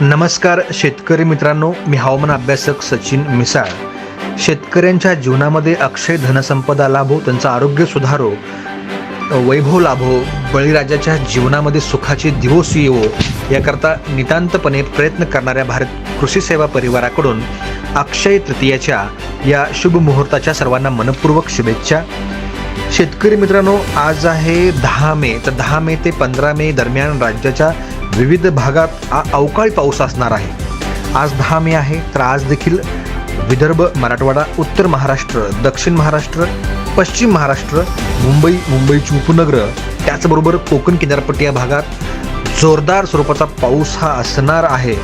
नमस्कार शेतकरी मित्रांनो मी हवामान अभ्यासक सचिन मिसाळ. शेतकऱ्यांच्या जीवनामध्ये अक्षय धनसंपदा लाभो त्यांचं आरोग्य सुधारो वैभव लाभो बळीराजाच्या जीवनामध्ये सुखाचे दिवस येवो याकरता नितांतपणे प्रयत्न करणाऱ्या भारत कृषी सेवा परिवाराकडून अक्षय तृतीयाच्या या शुभ मुहूर्ताच्या सर्वांना मनपूर्वक शुभेच्छा. शेतकरी मित्रांनो आज आहे दहा मे. तर दहा मे ते पंधरा मे दरम्यान राज्याच्या विविध भागात अवकाळी पाऊस असणार आहे. आज दहा मे आहे तर आज देखील विदर्भ मराठवाडा उत्तर महाराष्ट्र दक्षिण महाराष्ट्र पश्चिम महाराष्ट्र मुंबई मुंबईची उपनगरं त्याचबरोबर कोकण किनारपट्टी या भागात जोरदार स्वरूपाचा पाऊस हा असणार आहे.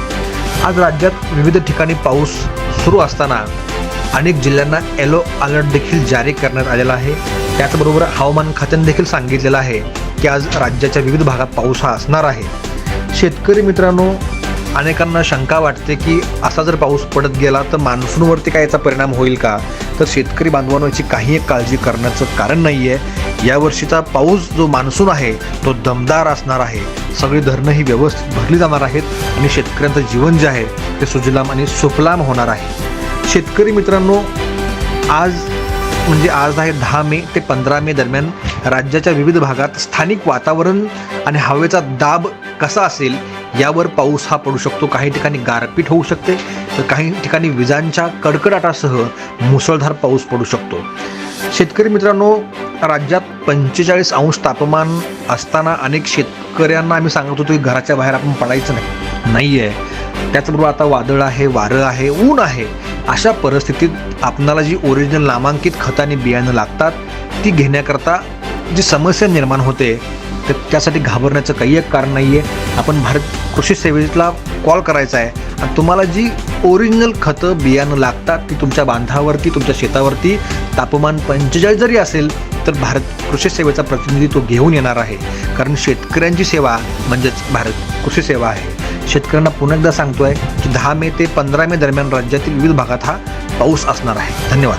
आज राज्यात विविध ठिकाणी पाऊस सुरू असताना अनेक जिल्ह्यांना येलो अलर्ट देखील जारी करण्यात आलेला आहे. त्याचबरोबर हवामान खात्याने देखील सांगितलेलं आहे की आज राज्याच्या विविध भागात पाऊस हा असणार आहे. शेतकरी मित्रांनो अनेकांना शंका वाटते की असा जर पाऊस पडत गेला तर मान्सूनवरती काय याचा परिणाम होईल का? तर शेतकरी बांधवांची याची काही एक काळजी करण्याचं कारण नाही आहे यावर्षीचा पाऊस जो मान्सून आहे तो दमदार असणार आहे. सगळी धरणं ही व्यवस्थित भरली जाणार आहेत आणि शेतकऱ्यांचं जीवन जे आहे ते सुजलाम आणि सुफलाम होणार आहे. शेतकरी मित्रांनो आज म्हणजे आज आहे दहा मे ते पंधरा मे दरम्यान राज्याच्या विविध भागात स्थानिक वातावरण आणि हवेचा दाब कसा असेल यावर पाऊस हा पडू शकतो. काही ठिकाणी गारपीट होऊ शकते तर काही ठिकाणी विजांच्या कडकडाटासह मुसळधार पाऊस पडू शकतो. शेतकरी मित्रांनो राज्यात पंचेचाळीस अंश तापमान असताना अनेक शेतकऱ्यांना आम्ही सांगत होतो की घराच्या बाहेर आपण पडायचं नाही. नाही आहे त्याचबरोबर आता वादळ आहे वारं आहे ऊन आहे. अशा परिस्थितीत आपणाला जी ओरिजिनल नामांकित खताने बियाणं लागतात ती घेण्याकरता जी समस्या निर्माण होते तर त्यासाठी घाबरण्याचं काही एक कारण नाही आहे आपण भारत कृषी सेवेला कॉल करायचा आहे. आणि तुम्हाला जी ओरिजिनल खतं बियाणं लागतात ती तुमच्या बांधावरती तुमच्या शेतावरती तापमान पंचेचाळीस जरी असेल तर भारत कृषी सेवेचा प्रतिनिधी तो घेऊन येणार आहे. कारण शेतकऱ्यांची सेवा म्हणजेच भारत कृषी सेवा आहे. शेतकऱ्यांना पुन्हा एकदा सांगतोय की दहा मे ते पंधरा मे दरम्यान राज्यातील विविध भागात हा पाऊस असणार आहे. धन्यवाद.